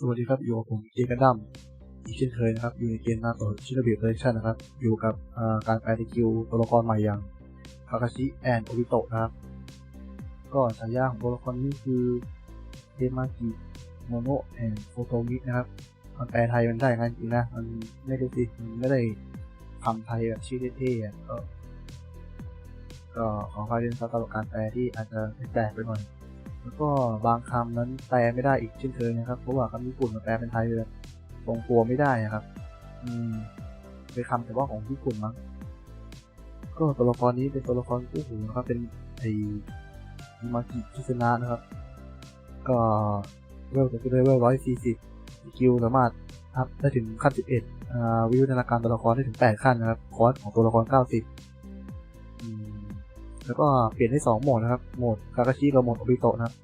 สวัสดีครับอยู่กับผมเจกันดัมอีกเช่นเคยนะครับ อยู่ในเกมนาโตชิโนบิเ o อร์ชันนะครับ อยู่กับการแปลสกิลตัวละครใหม่อย่างคาคาชิแอนโอริโตะนะครับ ก็ฉายาของตัวละครนี้คือเดมากิโมโนะแอนโฟโตมินะครับมันแปลไทยมันได้งั้นจริงนะ มันไม่ได้สิ มันไม่ได้คำไทยแบบชื่อเท่ๆก็ ก็ขออภัยด้วยนะครับสำหรับการแปลที่อาจจะแปลกไปหน่อย แล้วก็บางคำนั้นแปลไม่ได้อีกเช่นเคยนะครับ เพราะว่าคำญี่ปุ่นมันแปลเป็นไทยเลยตรงตัวไม่ได้อะครับ อืมเป็นคำแต่ว่าของญี่ปุ่นมั้งก็ตัวละครนี้เป็นตัวละครคู่หูนะครับ เป็นไอมากิคิสนะนะครับ ก็เวลจะได้เวลร้อยสี่สิบสกิลสามารถอัพได้ถึงขั้นสิบเอ็ดวิวัฒนาการตัวละครได้ถึงแปดขั้นนะครับ คอร์สของตัวละครเก้าสิบ แล้วก็เปลี่ยนได้สองโหมดนะครับ โหมดคาคาชิกับโหมดโอบิโตะนะครับ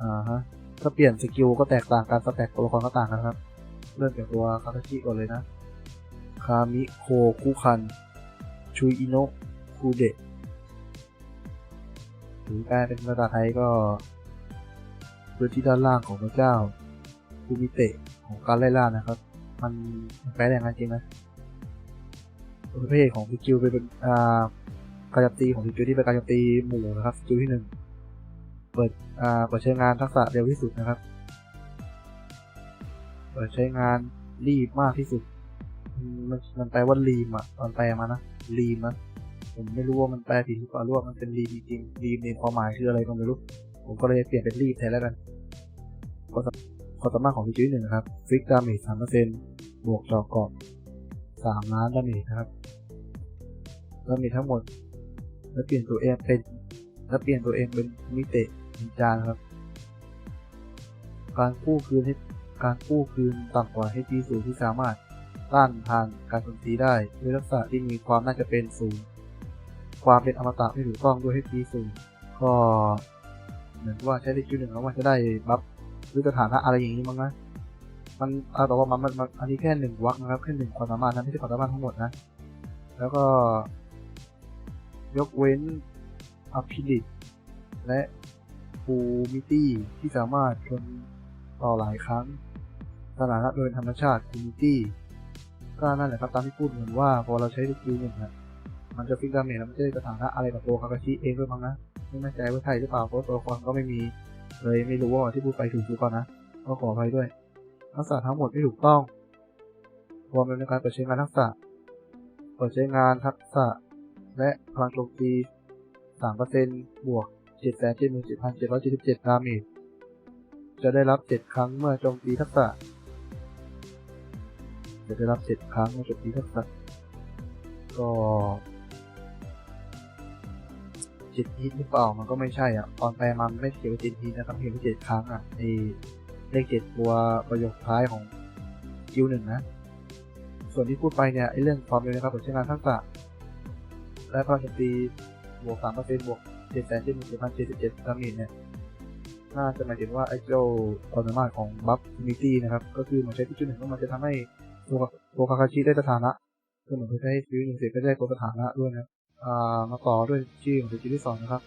อ่าฮะ ถ้าเปลี่ยนสกิลก็แตกต่างกันสแต็กตัวละครก็ต่างกันะครับ เริ่มจากตัวคาคาชิก่อนเลยนะ คามิโคคุคัน ชุยอิโนะคูเดะหรือแปลเป็นภาษาไทยก็พื้นที่ด้านล่างของพระเจ้าคูมิเตะของการไล่ล่านะครับ มันแปลได้อย่างจริงไหมประเภทของสกิลเป็นอ่า การโจมตีของสกิลที่เป็นการโจมตีหมู่นะครับสกิลที่หนึ่งเปิดอ่าเปิดใช้งานทักษะเร็วที่สุดนะครับ เปิดใช้งานรีบมากที่สุด มันมันแปลว่ารีมอะตอนแปลมานะรีมนะผมไม่รู้ว่ามันแปลผิดหรือเปล่ารือว่ามันเป็นรีมจริงรีมในความหมายคืออะไรก็ไม่รู้ ผมก็เลยเปลี่ยนเป็นรีบแทนแล้วกันความสามารถของสกิลที่หนึ่งนะครับฟิกดาเมจสามเปอร์เซ็นต์บวกจอกกรอบสามล้านดาเมจนะครับดาเมจทั้งหมด แล้วเปลี่ยนตัวเองเป็นแล้วเปลี่ยนตัวเองเป็นมิเตะนินจาครับ การกู้คืนให้การกู้คืนต่ำกว่าให้ดีสูงที่สามารถต้านทานการโจมตีได้ด้วยทักษณะที่มีความน่าจะเป็นสูง ความเป็นอมตะไม่ถูกต้องด้วยให้ดีสูงก็เหมือนว่าใช้ได้คิวหนึ่งแล้วมันจะได้บัฟหรือสถานะอะไรอย่างนี้มั้งนะมันเอาแต่ว่ามันมันอันนี้แค่หนึ่งวักนะครับแค่หนึ่งความสามารถนะไม่ใช่ความสามารถทั้งหมดนะ แล้วก็ ยกเว้นอภิลิตและฟูมิตี้ที่สามารถชนต่อหลายครั้งสถานะโดยธรรมชาติฟูมิตี้ก็นั่นแหละครับตามที่พูดเหมือนว่าพอเราใช้สกิลหนึ่งอะมันจะฟิกดาเมจแล้วมันจะได้สถานะอะไรกับตัวคาคาชิเองด้วยมั้งนะไม่แน่ใจว่าใช่หรือเปล่าเพราะตัวละครก็ไม่มีเลยไม่รู้ว่าที่พูดไปถูกหรือเปล่านะก็ขออภัยด้วยทักษะทั้งหมดไม่ถูกต้องรวมเป็นการเปิดใช้งานทักษะเปิดใช้งานทักษะ และพลังโจมตี 3%บวก 777,777 ดาเมจ จะได้รับ 7 ครั้งเมื่อโจมตีทักษะ จะได้รับ 7 ครั้งเมื่อโจมตีทักษะ ก็เจ็ดฮิตหรือเปล่ามันก็ไม่ใช่อะตอนแปลมันไม่เขียนว่าเจ็ดฮิตนะครับเขียนว่าเจ็ดครั้งอะไอเลขเจ็ดตัวประโยคท้ายของคิวหนึ่งนะ ส่วนที่พูดไปเนี่ยไอ้เรื่องความเร็วนะครับผมใช้งานทักษะ และพลังโจมตีบวกสามเปอร์เซ็นต์บวกเจ็ดแสนเจ็ดหมื่นเจ็ดพันเจ็ดสิบเจ็ดดาเมจเนี่ยน่าจะหมายถึงว่าไอ้เจ้าความสามารถของบัฟมิตี้นะครับ ก็คือมันใช้ที่จุดหนึ่งแล้วมันจะทำให้ตัวตัวคาคาชิได้สถานะคือเหมือนเขาใช้ฟิวหนึ่งเสร็จก็ได้ตัวสถานะด้วยนะอ่ามาต่อด้วยชื่อของสกิลที่สองนะครับ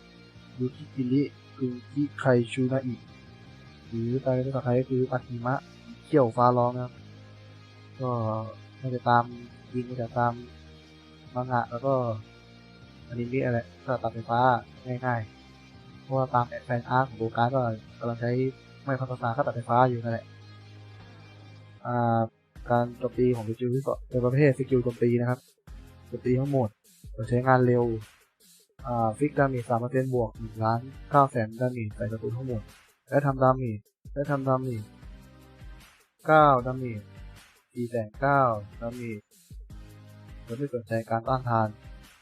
ยูคิกิริคือคิไคชูนาอิหรือแปลเป็นภาษาไทยก็คือปัติมะเขี่ยวฟ้าร้องนะครับ ก็น่าจะตามยิงมาจากตามมังงะแล้วก็ อันนี้นี่อะไรก็ตัดไฟฟ้าง่ายๆ เพราะว่าตามแฟนอาร์ตของโบการก็กำลังใช้ไม่พัฒนาก็ตัดไฟฟ้าอยู่นั่นแหละการโจมตีของสกิลที่สองเป็นประเภทสกิลโจมตีนะครับโจมตีทั้งหมดใช้งานเร็วฟิกดามจสามเปอร์เซ็นต์บวกหนึ่งล้านเก้าแสนดามจใส่ศัตรูทั้งหมด และทำดามจและทำดามจเก้าดามจสี่แสนเก้าดามจโดยไม่สนใจการต้านทาน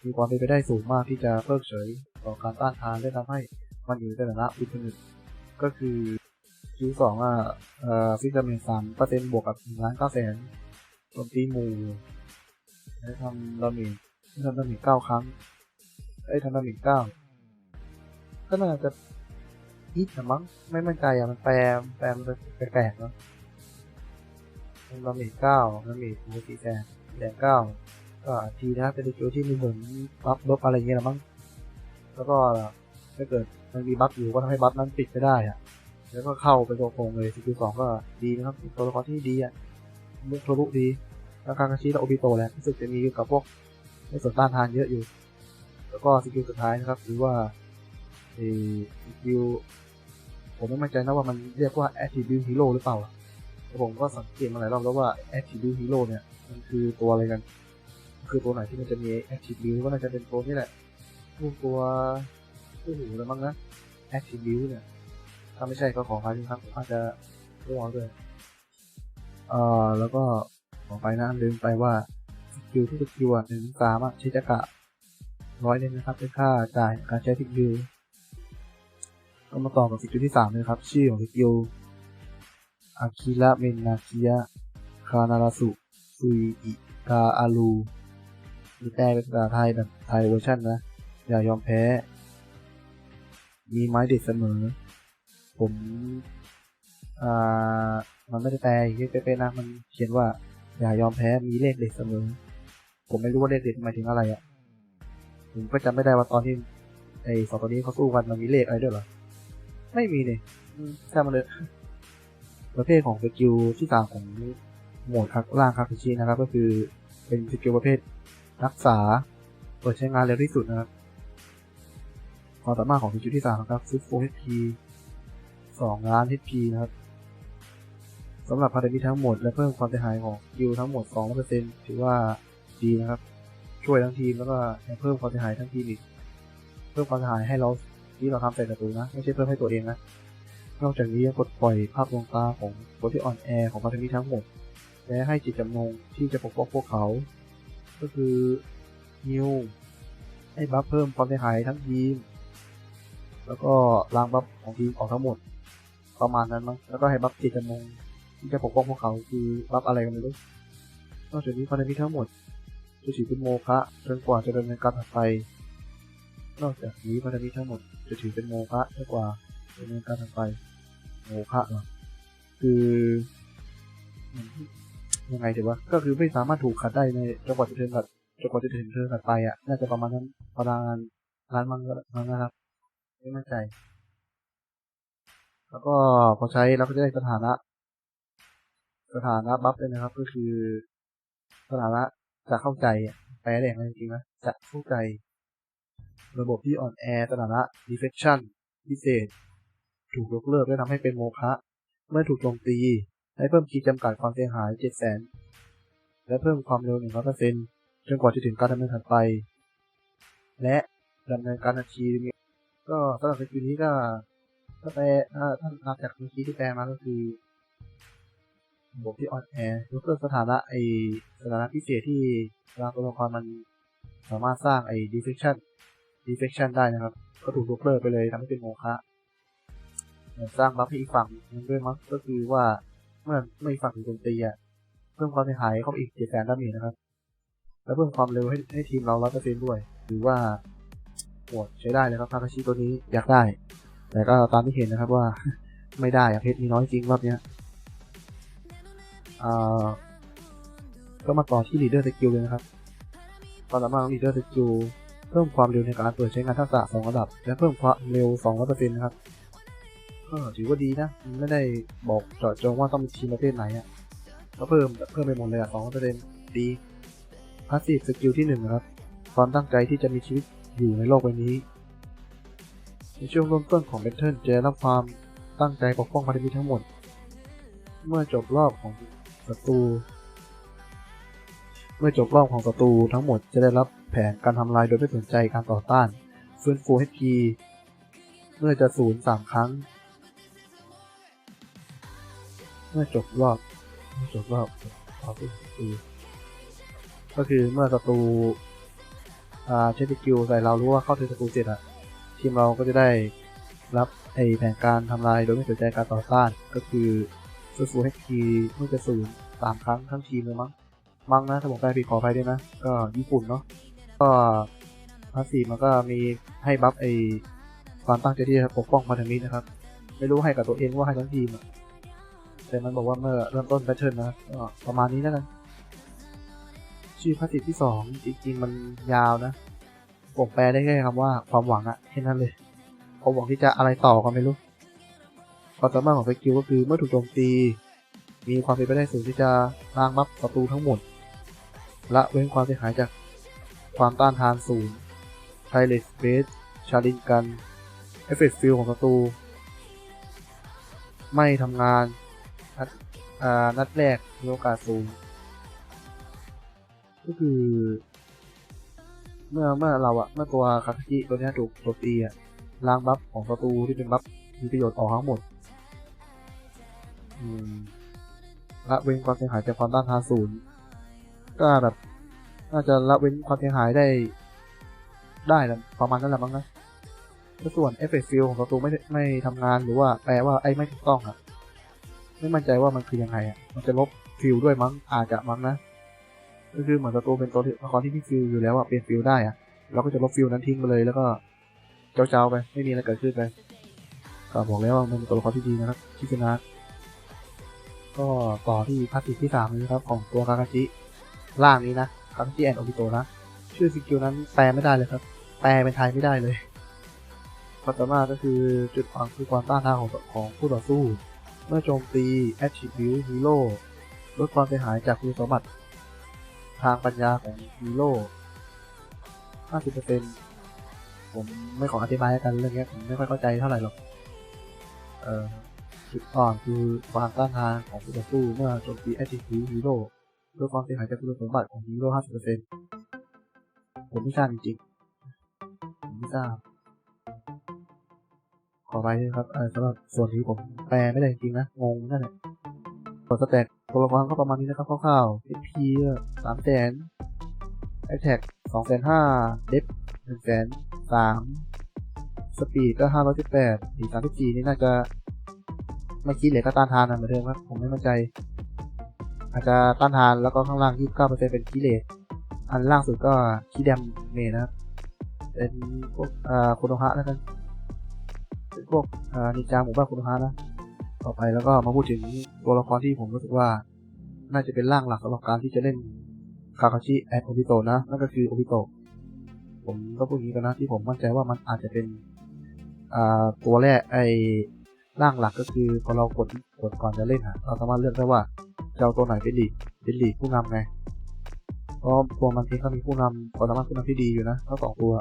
มีความเป็นไปได้สูงมากที่จะเพิกเฉยต่อการต้านทานและทำให้มันอยู่ในสถานะวิปนิตก็คือคิวสองอะเอ่อฟิกดาเมจสามเปอร์เซ็นต์บวกกับหนึ่งล้านเก้าแสนโจมตีหมู่และทำดาเมจทำดาเมจเก้าครั้งไอ้ทำดาเมจเก้าก็น่าจะฮิตนะมั้งไม่มั่นใจอะมันแปลแปลมันแปลกๆเนาะทำดาเมจเก้าดาเมจหมู่สี่แสนแสนเก้า ก็ทีนะเป็นตัวที่มีผลบัฟลบอะไรเงี้ยละมั้งแล้วก็ถ้าเกิดมันมีบัฟอยู่ก็ทำให้บัฟนั้นปิดไม่ได้อะแล้วก็เข้าไปตัวโกงเลยสกิลสองก็ดีนะครับเป็นตัวละครที่ดีอะมุกทะลุดีแล้วคากาชิและโอบิโตแหละรู้สึกจะมีอยู่กับพวกในส่วนต้านทานเยอะอยู่ แล้วก็สกิลสุดท้ายนะครับหรือว่าเอสกิลผมไม่มั่นใจนะว่ามันเรียกว่า attribute hero หรือเปล่าผมก็สังเกตมาหลายรอบแล้วว่า attribute hero เนี่ย มันคือตัวอะไรกัน คือตัวไหนที่มันจะมี attribute ก็น่าจะเป็นตัวนี้แหละพวกตัวผู้หูแล้วมั้งนะ attribute เนี่ย ถ้าไม่ใช่ก็ขออภัยด้วยครับอาจจะร่วด้วยเอ่อแล้วก็ขอไปนะลืมไปว่าสกิลทุกสกิลหนึ่งสามอะใช้จักระร้อยหนึงนะครับเป็นค่าจ่ายการใช้สกิลก็มาต่อกับสกิลที่สามเลยครับ ชื่อของสกิลอาคิระเมนนาคิยะคานาราสุซุยอิกาอารู มีแปลเป็นภาษาไทยแบบไทยเวอร์ชันนะ อย่ายอมแพ้ มีไม้เด็ดเสมอ ผมอ่ามันไม่ได้แปลอย่างนี้เป๊ะๆนะมันเขียนว่า อย่ายอมแพ้มีเลขเด็ดเสมอ ผมไม่รู้ว่าเลขเด็ดหมายถึงอะไรอะ่ะผมก็จำไม่ได้ว่าตอนที่ไอ้สองตัวนี้เขาสู้กันมันมีเลขอะไรด้วยหรอ ไม่มีเนี่ยแค่มันเลย ประเภทของสกิลที่สามของโหมดคักล่างคาคิชินะครับ ก็คือเป็นสกิลประเภท รักษา เปิดใช้งานเร็วที่สุดนะครับ ความสามารถของสกิลที่สามครับซื้อโฟ HP สองล้าน HP นะครับสำหรับพันธมิตรทั้งหมดและเพิ่มความเสียหายของกิลทั้งหมด2%ถือว่าดีนะครับ ช่วยทั้งทีมแล้วก็ยังเพิ่มความเสียหายทั้งทีมอีก เพิ่มความเสียหายให้เราที่เราทำใส่ศัตรูนะ ไม่ใช่เพิ่มให้ตัวเองนะ นอกจากนี้ยังปลดปล่อยภาพลวงตาของตัวที่อ่อนแอของพันธมิตรทั้งหมด และให้จิตจำนงที่จะปกป้องพวกเขา ก็คือฮิวให้บัฟเพิ่มความเสียหายทั้งทีม แล้วก็ล้างบัฟของทีมออกทั้งหมด ประมาณนั้นมั้งแล้วก็ให้บัฟจิตจำนงที่จะปกป้องพวกเขาคือบัฟอะไรกันไม่รู้นอกจากนี้พันธมิตรทั้งหมดจะถือเป็นโมฆะจนกว่าจะดำเนินการถัดไป นอกจากนี้พันธมิตรทั้งหมดจะถือเป็นโมฆะจนกว่าดำเนินการถัดไป โมฆะหรอคือ ยังไงดีวะก็คือไม่สามารถถูกขัดได้ในจนกว่าจะถึงกับจนกว่าจะถึงเทิร์นถัดไปอะน่าจะประมาณนั้นประมาณร้านมังมังนะครับไม่มั่นใจ แล้วก็พอใช้เราก็จะได้สถานะ สถานะบัฟเลยนะครับ ก็คือสถานะจะเข้าใจแปลได้อย่างไรจริงๆนะจะเข้าใจ ระบบที่อ่อนแอสถานะ defection พิเศษ ถูกยกเลิกและทำให้เป็นโมฆะเมื่อถูกโจมตี ให้เพิ่มขีดจำกัดความเสียหาย 700,000 และเพิ่มความเร็ว 100%จนกว่าจะถึงการดำเนินถัดไป และดำเนินการทันทีมีก็สำหรับสกิลนี้ก็ถ้าแปลถ้าท่านับจากเมื่อกี้ที่แปลมาก็คือระบบที่อ่อนแอยกเลิกสถานะไอสถานะพิเศษที่เวลาตัวละครมันสามารถสร้างไอ defection defection ได้นะครับ ก็ถูกยกเลิกไปเลยทำให้เป็นโมฆะสร้างบัฟให้อีกฝั่งด้วยมั้งก็คือว่า เมื่อไม่อีกฝั่งถูกโจมตีอะเพิ่มความเสียหายเข้าอีกเจ็ดแสนดาเมจนะครับ แล้วเพิ่มความเร็วให้ให้ทีมเราร้อยเปอร์เซ็นต์ด้วย หรือว่าโหดใช้ได้เลยครับทาคาชิตัวนี้อยากได้ แต่ก็ตามที่เห็นนะครับว่าไม่ได้อะเพชรมีน้อยจริงรอบเนี้ยอ่าก็มาต่อที่ลีดเดอร์สกิลเลยนะครับความสามารถลีดเดอร์สกิลเพิ่มความเร็วในการเปิดใช้งานทักษะสองระดับ และเพิ่มความเร็วสองร้อยเปอร์เซ็นต์นะครับ ก็ถือว่าดีนะมันไม่ได้บอกเจาะจงว่าต้องเป็นทีมประเภทไหนอะก็เพิ่มเพิ่มไปหมดเลยอะสองร้อยเปร์เซ็นดีพาสซีฟสกิลที่หนึ่งนะครับ ความตั้งใจที่จะมีชีวิตอยู่ในโลกใบนี้ ในช่วงเริ่มต้นของแบทเทิลจะรับความตั้งใจปกป้องพันธมิตรทั้งหมด เมื่อจบรอบของศัตรู เมื่อจบรอบของศัตรูทั้งหมดจะได้รับแผนการทำลายโดยไม่สนใจการต่อต้าน ฟื้นฟู HP เมื่อจะศูนย์สามครั้ง มื่อจบรอบเมื่อจบรอบต่อสู้ศัตรูก็คือเมื่อศัตรูอ่าใช้สกิลใส่เรารู้ว่าเข้าถึงศัตรูเสร็จอะทีมเราก็จะได้รับไอแผนการทำลายโดยไม่สนใจการต่อต้านก็คือฟื้นฟู HP เมื่อจะศูนย์สามครั้งทั้งทีมเลยมั้งมั้งนะถ้าผมแปลผิดขออภัยด้วยนะ ก็ญี่ปุ่นเนาะก็พาสีมันก็มีให้บัฟไอความตั้งใจที่จะปกป้องพันธมิตรนะครับ ไม่รู้ให้กับตัวเองว่าให้ทั้งทีมอะ แต่มันบอกว่าเมื่อเริ่มต้นแพทเทิร์นนะก็ประมาณนี้แล้วกัน ชื่อพาสซีฟที่สองจริงๆมันยาวนะผมแปลได้แค่คำว่าความหวังอะแค่นั้นเลยความหวังที่จะอะไรต่อก็ไม่รู้ความสามารถของสกิลก็คือเมื่อถูกโจมตี มีความเป็นไปได้สูงที่จะล้างบัฟศัตรูทั้งหมดละเว้นความเสียหายจากความต้านทานศูนย์ไทเลสเบสชาลินกัน เอฟเฟกต์ฟิลของศัตรู ไม่ทำงาน นัดอ่านัดแรกมีโอกาสสูง ก็คือ เมื่อเมื่อเราอะเมื่อตัวคาคาจิตัวนี้ถูกโจมตีอะล้างบัฟของศัตรูที่เป็นบัฟมีประโยชน์ออกทั้งหมดมละเว้นความเสียหายจากความต้านทานศูนย์ก็แบบน่าจะละเว้นความเสียหายได้ได้แหละประมาณนั้นแหละมั้งนะแล้วส่วนเอฟเฟกต์ฟิลของศัตรูไม่ได้ไม่ทำงานหรือว่าแปลว่าไอ้ไม่ถูกต้องอะ ไม่มั่นใจว่ามันคือยังไงอะ มันจะลบฟิลด้วยมั้งอาจจะมั้งนะ ก็คือเหมือนศัตรูเป็นตัวละครที่มีฟิลอยู่แล้วอะเปลี่ยนฟิลได้อะเราก็จะลบฟิลนั้นทิ้งไปเลยแล้วก็เจ้าๆไป ไม่มีอะไรเกิดขึ้นไปก็บอกแล้วว่ามันเป็นตัวละครที่ดีนะครับชิซุนะก็ต่อที่พาร์ทที่สามนะครับของตัวคาคาจิล่างนี้นะคาคาจิแอนโอบิโตนะชื่อสกิลนั้นแปลไม่ได้เลยครับ แปลเป็นไทยไม่ได้เลยความสามารถก็คือจุดอ่อนคือความต้านทานของของผู้ต่อสู้ เมื่อโจมตี attribute hero ลดความเสียหายจากคุณสมบัติทางปัญญาของฮีโร่50%ผมไม่ขออธิบายกันเรื่องนี้ผมไม่ค่อยเข้าใจเท่าไหร่หรอก เอ่อจุดอ่อนคือความต้านทานของผู้ต่อสู้เมื่อโจมตี attribute hero ลดความเสียหายจากคุณสมบัติของฮีโร่50%ผมไม่ทราบจริงๆผมไม่ทราบ ขอไปด้วยครับเอ่อสำหรับส่วนนี้ผมแปลไม่ได้จริงนะ งงนั่นแหละส่วนสแต็กตัวละครก็ประมาณนี้นะครับคร่าวๆ HP สามแสนแอคแท็กสองแสนห้าเดฟหนึ่งแสนสามสปีดก็ห้าร้อยสิบแปดอีกสามสิบสี่นี่น่าจะไม่คิดเหลือก็ต้านทานนะเหมือนเดิมครับ ผมไม่มั่นใจ อาจจะต้านทานแล้วก็ข้างล่างยี่สิบเก้าเปอร์เซ็นต์เป็นคีเลสอันล่างสุดก็คีแดมเมนนะครับเป็นพวกอ่าคุโนฮะแล้วกัน พวกนินจาหมู่บ้านคุโนฮะนะต่อไปแล้วก็มาพูดถึงตัวละครที่ผมรู้สึกว่า น่าจะเป็นร่างหลักสำหรับการที่จะเล่นคาคาชิแอดโอบิโตนะ นั่นก็คือโอบิโตผมก็พูดงนี้กันนะที่ผมมั่นใจว่ามันอาจจะเป็นตัวแรกไอ้ร่างหลักก็คือพอเรากดกดก่อนจะเล่นอะเราสามารถเลือกได้ว่าจะเอาตัวไหนเป็นลีดเป็นลีดผู้นำไงเพราะตัวมันเองก็มีผู้นำความสามารถผู้นำที่ดีอยู่นะทั้งสองตัว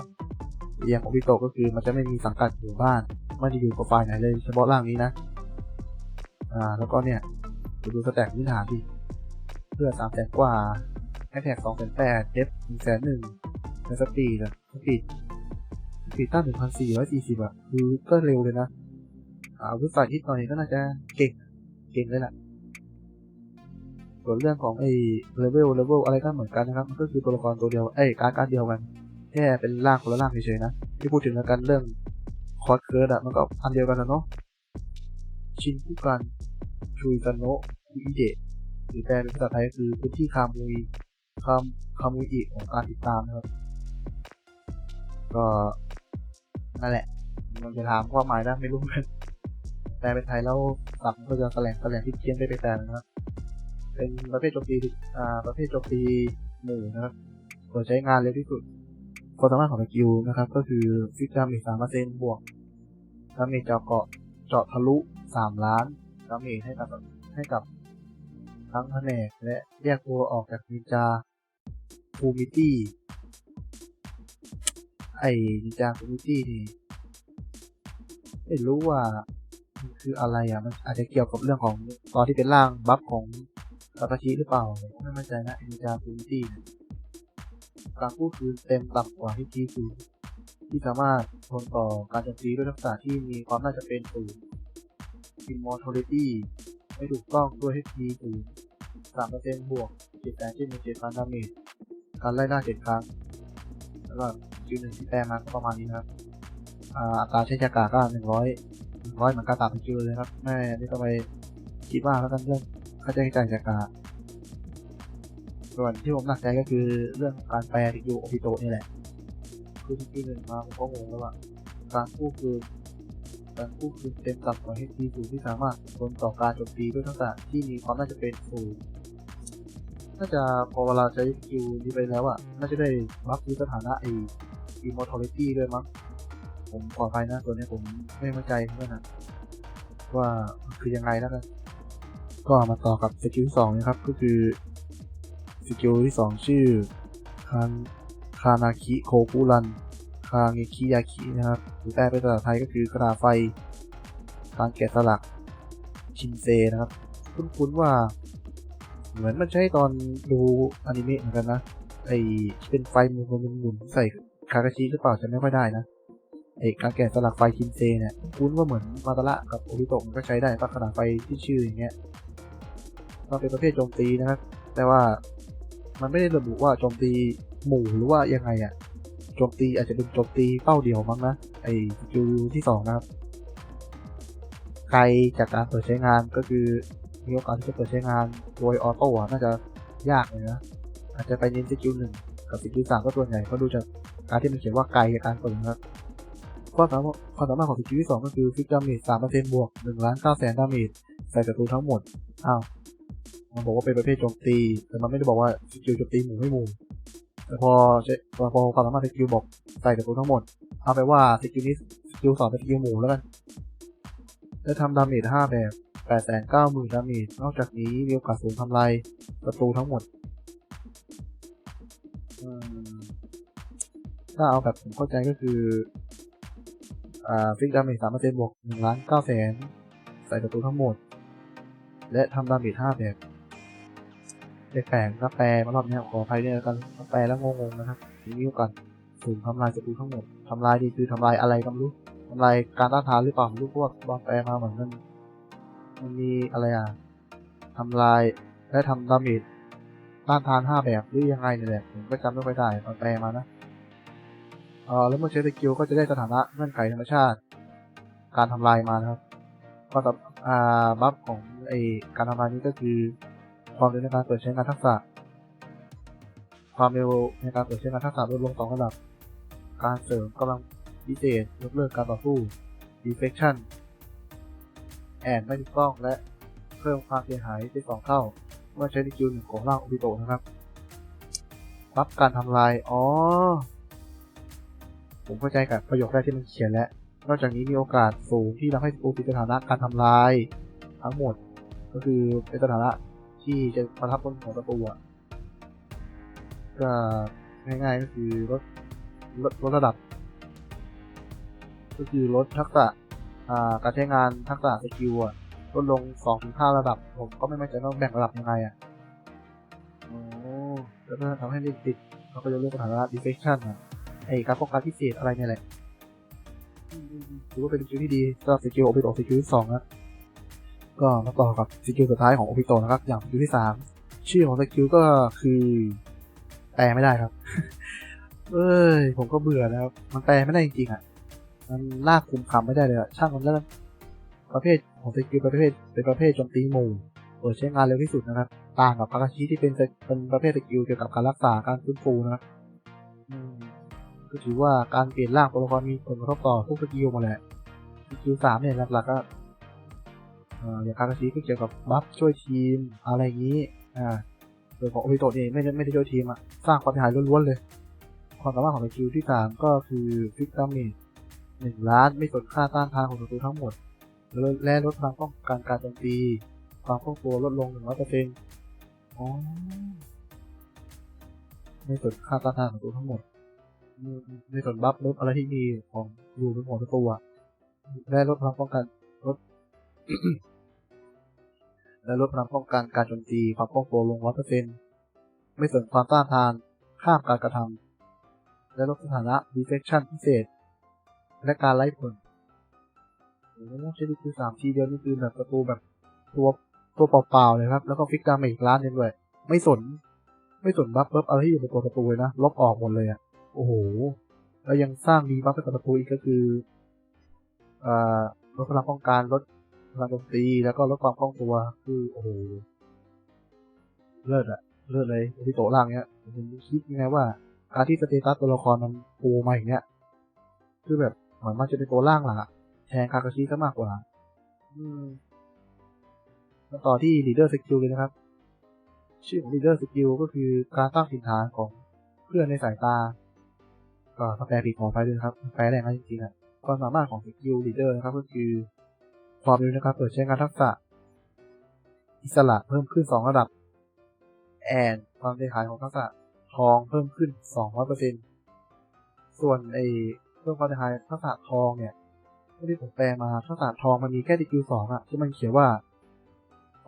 อย่างโอบิโตก็คือมันจะไม่มีสังกัดอยู่บ้าน ไม่ได้อยู่กับฝ่ายไหนเลย เฉพาะร่างนี้นะ อ่า แล้วก็เนี่ยดูดูสแต็กพื้นฐานดิ เพื่อสามแสนกว่าแอคแท็กสองแสนแปดเดฟหนึ่งแสนหนึ่งในสปีดอะสปีดสปีดตั้งหนึ่งพันสี่ร้อยสี่สิบอะคือก็เร็วเลยนะอาวุธฝ่ายที่ตอนนี้ก็น่าจะเก่ง เก่งเลยแหละส่วนเรื่องของไอ้เลเวลเลเวลอะไรก็เหมือนกันนะครับ มันก็คือตัวละครตัวเดียวไอ้การดการดเดียวกัน แค่เป็นร่างคนละร่างเฉยๆนะ ที่พูดถึงแล้วกันเรื่องคอร์สเคิร์ดอะมันก็อันเดียวกันนะเนาะชินผู้กันชุยกันโนะคุอิเดะหรือแปลเป็นภาษาไทยก็คือพื้นที่คามุยคามคามุยอิของการติดตามนะครับ ก็นั่นแหละมันจะถามความหมายนะไม่รู้เหมือนแปลเป็นไทยแล้วสับก็จะแสลงแสลงที่เพี้ยนไปไปแต่นะครับเป็นประเภทโจมตีอ่าประเภทโจมตีหมู่นะครับเปิดใช้งานเร็วที่สุด ความสามารถของสกิลนะครับ ก็คือฟิกดามีสามเปอร์เซ็นต์บวกดาเมจจากเกาะเจาะทะลุสามล้านดาเมจให้กับให้กับทั้งแผนกและแยกตัวออกจากนินจาฟูมิตี้ไอ้นินจาฟูมิตี้นี่ไม่รู้ว่าคืออะไรอะมันอาจจะเกี่ยวกับเรื่องของตอนที่เป็นร่างบัฟของซาตาชิหรือเปล่าผมไม่มั่นใจนะนินจาฟูมิตี้ การพูดคือเต็มต่ำกว่าที่ทีคือที่สามารถทนต่อการโจมตีด้วยทักษะที่มีความน่าจะเป็นสูง Immortality ไม่ถูกต้องด้วย HP สูง3%บวก7แสนเช่นมี7พันดาเมจการไล่ล่า7ครั้ง แล้วก็คิวหนึ่งที่แปลมาก็ประมาณนี้นะครับอ่าอัตราใช้จากาก็100 100เหมือนการตัดเป็นคิวเลยครับแม่นี่ต้องไปคิดว่าแล้วกันเรื่องค่าใช้จ่ายจากา ส่วนที่ผมหนักใจก็คือเรื่องการแปลที่ยูโอพิโตนี่แหละ คือที่หนึ่งมาผมก็งงแล้วว่าการกู้คืนการกู้คืนเต็มกับของ HP สูงที่สามารถทนต่อการโจมตีด้วยทักษะที่มีความน่าจะเป็นสูงน่าจะพอเวลาใช้สกิลนี้ไปแล้วอะน่าจะได้บัฟที่สถานะไอ้ Immortality ด้วยมั้ง ผมขออภัยนะ ตัวนี้ผมไม่มั่นใจเมื่อนะว่าคือยังไงแล้วกัน ก็มาต่อกับสกิลสองนะครับ ก็คือ สกิลที่สองชื่อคานคานาคิโคกุรัน คาเงคิยาคินะครับหรือแปลเป็นภาษาไทยก็คือกระดาษไฟการแกะสลักชินเซนะครับ คุ้นๆว่า เหมือนมันใช้ตอนดูอนิเมะเหมือนกันนะ ไอเป็นไฟมุนหมุนใส่คากาชิหรือเปล่าจะไม่ค่อยได้นะไอการแกะสลักไฟชินเซเนี่ยคุ้นว่าเหมือนมาตาระกับโอริโตะมันก็ใช้ได้ก็ขนาดไฟที่ชื่ออย่างเงี้ยก็เป็นประเภทโจมตีนะครับ แต่ว่า มันไม่ได้ระบุว่าโจมตีหมู่หรือว่ายังไงอะโจมตีอาจจะเป็นโจมตีเป้าเดียวมั้งนะไอ้สกิลที่สองนะครับไกลจากการเปิดใช้งานก็คือมีโอกาสที่จะเปิดใช้งานโดยออโต้น่าจะยากเลยนะอาจจะไปเน้นสกิลหนึ่งกับสกิลสามก็ส่วใหญ่ก็ดูจากการที่มันเขียนว่าไกลกับการเปิดนะครับความสามารถความสามารถของสกิลที่สองก็คือฟิกดาเมจสามเปอร์เซ็นต์บวกหนึ่งล้านเก้าแสนดาเมจใส่ศัตรูทั้งหมดอ้าว มันบอกว่าเป็นประเภทโจมตี แต่มันไม่ได้บอกว่าสกิลโจมตีหมู่ไม่หมู่แต่พอใช้พอพอความสามารถสกิลบอกใส่ศัตรูทั้งหมดเอาไปว่าสกิลนี้สกิลสองเป็นสกิลหมู่แล้วกันและทำดาเมจห้าแบบแปดแสนเก้าหมื่นดาเมจนอกจากนี้มีโอกาสสูงทำลายศัตรูทั้งหมดถ้าเอาแบบผมเข้าใจก็คือ อ่าฟิกดาเมจสามเปอร์เซ็นต์บวกหนึ่งล้านเก้าแสนใส่ศัตรูทั้งหมด และทำดาเมจห้าแบบ แปลกๆถ้าแปลมารอบนี้ขออภัยด้วยวกันแปลแล้วงงๆนะครับนี้กันสูงทำลายศัตรูทั้งหมดทำลายดีคือทำลายอะไรก็ไม่รู้ทำลายการต้านทานหรือเปล่าไม่รู้พวกบางแปลมาเหมือนมันมันมีอะไรอะทำลายและทำดาเมจต้านทานห้าแบบหรือยังไงเนี่ยแหละผมก็จำไม่ค่อยได้ตอนแปลมานะเออแล้วเมื่อใช้สกิลก็จะได้สถานะเงื่อนไขธรรมชาติ การทำลายมานะครับ ก็ตับอ่าบัฟของไอการทำลายนี้ก็คือ ความเร็วในการเปิดใช้งานทักษะ ความเร็วในการเปิดใช้งานทักษะลดลงสองระดับ การเสริมกำลังพิเศษยกเลิกการต่อสู้ deflection แอนไม่ถูกต้องและเพิ่มความเสียหายเป็นสองเท่า เมื่อใช้สกิลหนึ่งของร่างโอบิโตนะครับบัฟการทำลาย อ๋อ ผมเข้าใจกับประโยคแรกที่มันเขียนแล้ว นอกจากนี้มีโอกาสสูงที่ทำให้ศัตรูติสถานะการทำลายทั้งหมด ก็คือเป็นสถานะ ที่จะประทับบนหัวศัตรูอะก็ง่ายๆก็คือลดลดลดระดับ ก็คือลดทักษะอ่าการใช้งานทักษะสกิลอะลดลง2-5ถึงระดับ ผมก็ไม่มั่นใจว่าแบ่งระดับยังไงอะโอ้แล้วก็ทำให้เล่นติดเขาก็จะเลือกสถานะ deflection อะไอการป้องกันพิเศษอะไรเนี่ยแหละถือว่าเป็นสกิลที่ดีสำหรับสกิลโอปิโตสกิลที่สองนะ ก็มาต่อกับสกิลสุดท้ายของโอปิโตนะครับ อย่างสกิลที่สามชื่อของสกิลก็คือแปลไม่ได้ครับ เอ้ย ผมก็เบื่อนะครับ มันแปลไม่ได้จริงๆอะ มันลากคุมคำไม่ได้เลยอะช่างมันแล้วกันประเภทของสกิลประเภทเป็นประเภทโจมตีหมู่เปิดใช้งานเร็วที่สุดนะครับ ต่างกับคาคาชิที่เป็นเป็นประเภทสกิลเกี่ยวกับการรักษาการฟื้นฟูนะครับก็ถือว่าการเปลี่ยนร่างตัวละครมีผลกระทบต่อทุกสกิลมาแหละสกิลสามเนี่ยหลักๆก็ อย่างคาคาชิก็เกี่ยวกับบัฟช่วยทีมอะไรอย่างนี้อ่าส่วนของโอริโตะเนี่ไม่ได้ไม่ได้ช่วยทีมอะสร้างความเสียหายล้วนๆเลย ความสามารถของสกิลที่สามก็คือฟิกดาเมจหนึ่งล้านไม่สนค่าต้านทานของศัตรูทั้งหมด และลดพลังป้องกันการโจมตี ความคล่องตัวลดลงหนึ่งร้อยเปอร์เซ็นต์อ๋อไม่สนค่าต้านทานของศัตรูทั้งหมดในส่วนบัฟลดอะไรที่มีของอยู่บนหัวตัวและลดพลังป้องกันลด และลดพลังป้องกันการโจมตีความคล่องตัวลงร้อยเปอร์เซ็นต์ไม่สนความต้านทาน ข้ามการกระทำและลดสถานะ deflection พิเศษ และการไล่ผลโอ้โหใช้ดีคือสามทีเดียวนี่คือแบบประตูแบบตัวตัวเปล่าๆเลยครับ แล้วก็ฟิกดาเมจอีกล้านหนึงด้วย ไม่สน ไม่สนบัฟเบิฟอะไรที่อยู่ในตัวประตูเลยนะ ลบออกหมดเลยอะโอ้โห แล้วยังสร้างดีบัฟให้กับประตูอีกก็คืออ่าลดพลังป้องกันลด พลังโจมตีแล้วก็ลดความคล่องตัวคือโอ้โหเลิศอะเลิศเลยที่โตล่างเนี้ยผมคิดยังไงว่า การที่สเตตัสตัวละครมันปูมาอย่างเนี้ยคือแบบเหมือนมันจะเป็นตัวล่างหลักอะแทนคาคาชิซะมากกว่า อืมาต่อที่ leader skill เลยนะครับ ชื่อของ leader skill ก็คือการตั้งถิ่นฐานของเพื่อนในสายตาก็ถ้าแปลผิดขออภัยด้วยครับแปลได้ไหมจริงๆอะความสามารถของสกิลลีดเดอร์นะครับก็คือ ความเร็วนะครับเปิดใช้งานทักษะ อิสระเพิ่มขึ้น 2 ระดับ แอนความเสียหายของทักษะทองเพิ่มขึ้น 200%ส่วนไอเพิ่มความเสียหายทักษะทองเนี่ยที่ผมแปลมาทักษะทองมันมีแค่ดีกิวสองอะที่มันเขียนว่า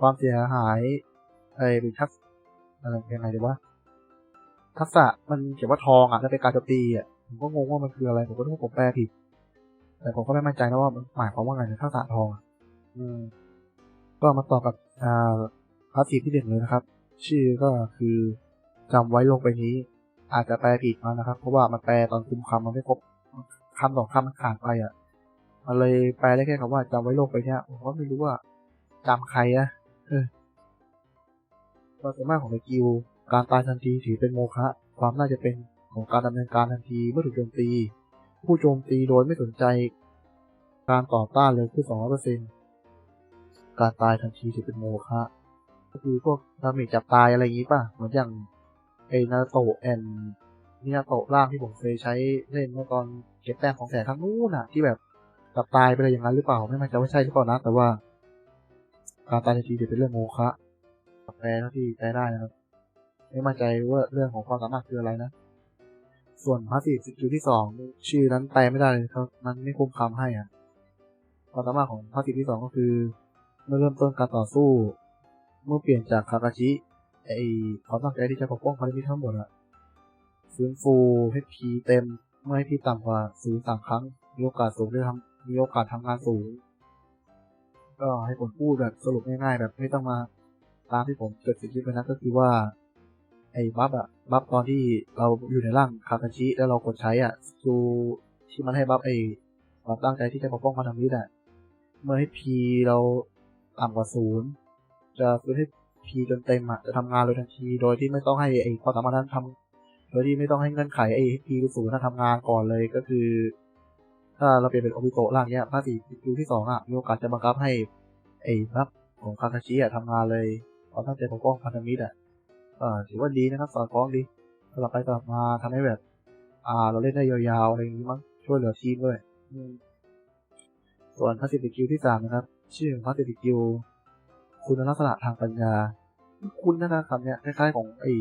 ความเสียหายไอหรือทักษะอะไรยังไงดีวะทักษะมันเขียนว่าทองอะแล้วเป็นการโจมตีอะผมก็งงว่ามันคืออะไร ผมก็นึกว่าผมแปลผิด แต่ผมก็ไม่มั่นใจนะว่ามันหมายความว่าไงในทักษะทองอะ ก็มาต่อกับอ่าพาสซีที่หนึ่งเลยนะครับ ชื่อก็คือจำไว้ลงไปนี้ อาจจะแปลผิดมานะครับ เพราะว่ามันแปลตอนคุมคำมันไม่ครบคำสองคำมันขาดไปอะมันเลยแปลได้แค่คำว่าจำไว้ลงไปเนี้ยผมก็ไม่รู้ว่าจำใครนะเออความสามารถของสกิลการตายทันทีถือเป็นโมฆะความน่าจะเป็นของการดำเนินการทันทีเมื่อถูกโจมตี ผู้โจมตีโดยไม่สนใจ การต่อต้านเลยคือสองร้อยเปอร์เซ็นต์ การตายทันทีถือเป็นโมฆะก็คือพวกดาเมจจับตายอะไรอย่างงี้ป่ะเหมือนอย่างไอ้นาโตะแอนนี่นาโตะล่างที่ผมเคยใช้เล่นเมื่อตอนเก็บแต้มของแสนครั้งนู้นน่ะที่แบบจับตายไปเลยอย่างนั้นหรือเปล่าไม่มั่นใจว่าใช่หรือเปล่านะแต่ว่า การตายทันทีถือเป็นเรื่องโมฆะแปลเท่าที่แปลได้นะครับไม่มั่นใจว่าเรื่องของความสามารถคืออะไรนะส่วนพาสซีฟสกิลที่สองชื่อนั้นแปลไม่ได้เลยครับ มันไม่คุ้มคำให้อะความสามารถของพาสซีฟที่สองก็คือ เมื่อเริ่มต้นการต่อสู้ เมื่อเปลี่ยนจากคาคาชิไอเขาตั้งใจที่จะปกป้องพารามิทั้งหมดอะฟื้นฟูให้พีเต็มเมื่อให้พีต่ำกว่าศูนย์สามครั้ง มีโอกาสสูงได้ทำมีโอกาสทำงานสูง ก็ให้ผมพูดแบบสรุปง่ายๆ แบบไม่ต้องมาตามที่ผมเกิดสิ่งที่ไปนะก็คือว่า ไอ้บัฟอะบัฟตอนที่เราอยู่ในร่างคาคาชิแล้วเรากดใช้อะซูที่มันให้บัฟไอ้ความตั้งใจที่จะปกป้องพันธมิตรอะเมื่อให้พีเรา ต่ำกว่าศูนย์จะฟื้นให้พีจนเต็มอะจะทำงานเลยทันที โดยที่ไม่ต้องให้ไอ้ความสามารถนั้นทำโดยที่ไม่ต้องให้เงื่อนไขไอ้พีศูนย์นั้นทำงานก่อนเลยก็คือ ถ้าเราเปลี่ยนเป็นโอบิโตะร่างเนี้ยภาษีคิวที่สองอะมีโอกาสจะบังคับให้ไอ้นับของคาคาชิอะทำงานเลยตอนตั้งใจปกป้องพันธมิตรอะก็ถือว่าดีนะครับสอดคล้องดีสลับไปสลับมาทำให้แบบ อ่า เราเล่นได้ยาวๆอะไรอย่างนี้มั้งช่วยเหลือทีมด้วยอืมส่วนพาสซีฟสกิลที่สามนะครับ ชื่อพาสซีฟสกิลคุณลักษณะทางปัญญา คุณนะครับคำเนี้ยคล้ายๆของไอ้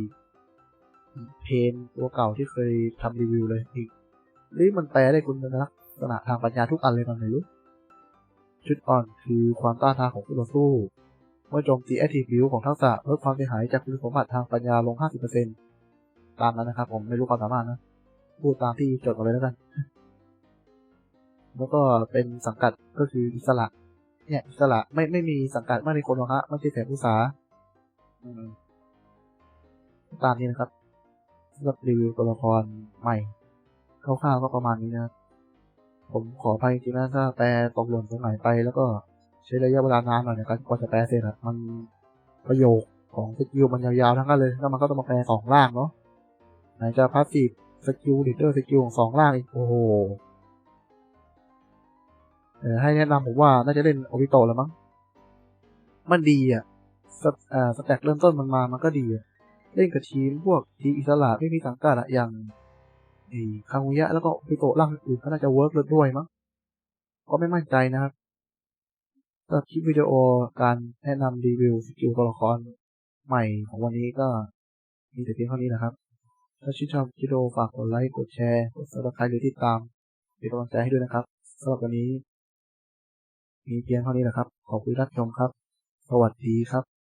เพนตัวเก่าที่เคยทำรีวิวเลยอีกนี่มันแปลได้คุณลักษณะทางปัญญาทุกอันเลยมันไม่รู้ชุดอ่อนคือความต้านทานของคู่ต่อสู้ เมื่อโจมตีแอคทีฟบิวของทักษะเพิ่มความเสียหายจากคุณสมบัติทางปัญญาลง 50%ตามนั้นนะครับ ผมไม่รู้ความสามารถนะ พูดตามที่จดมาเลยแล้วกัน แล้วก็เป็นสังกัดก็คืออิสระ เนี่ยอิสระไม่ไม่มีสังกัดไม่ในคนหรอกฮะไม่ใช่แสนอุตสาหตามนี้นะครับสำหรับรีวิวตัวละครใหม่คร่าวๆก็ประมาณนี้นะผมขออภัยจริงๆนะถ้าแปลตกหล่นตรงไหนไป แล้วก็ใช้ระยะเวลานานหน่อยในการกว่าจะแปลเสร็จอะมันประโยคของสกิลมันยาวๆทั้งนั้นเลยแล้วมันก็ต้องมาแปลสองล่างเนาะไหนจะพาสซีฟสกิลลีเดอร์สกิลของสองล่างอีกโอ้โห ให้แนะนำผมว่าน่าจะเล่นโอบิโตแล้วมั้ง มันดีอะสเอ่าสแต็กเริ่มต้นมันมา มันก็ดีเล่นกับทีมพวกทีมอิสระไม่มีสังกัดอะอย่างไอ้คางุยะแล้วก็โอบิโตร่างอื่นก็น่าจะเวิร์กด้วยมั้ง ก็ไม่มั่นใจนะครับสำหรับคลิปวิดีโอการแนะนำรีวิวสกิลตัวละครใหม่ของวันนี้ก็มีแต่เพียงเท่านี้นะครับ ถ้าชื่นชอบคลิปวิดีโอฝากกดไลค์ กดแชร์ กดซับสไครต์หรือติดตามเป็นกำลังใจให้ด้วยนะครับสำหรับวันนี้ มีเพียงเท่านี้แหละครับ ขอบคุณรับชมครับ สวัสดีครับ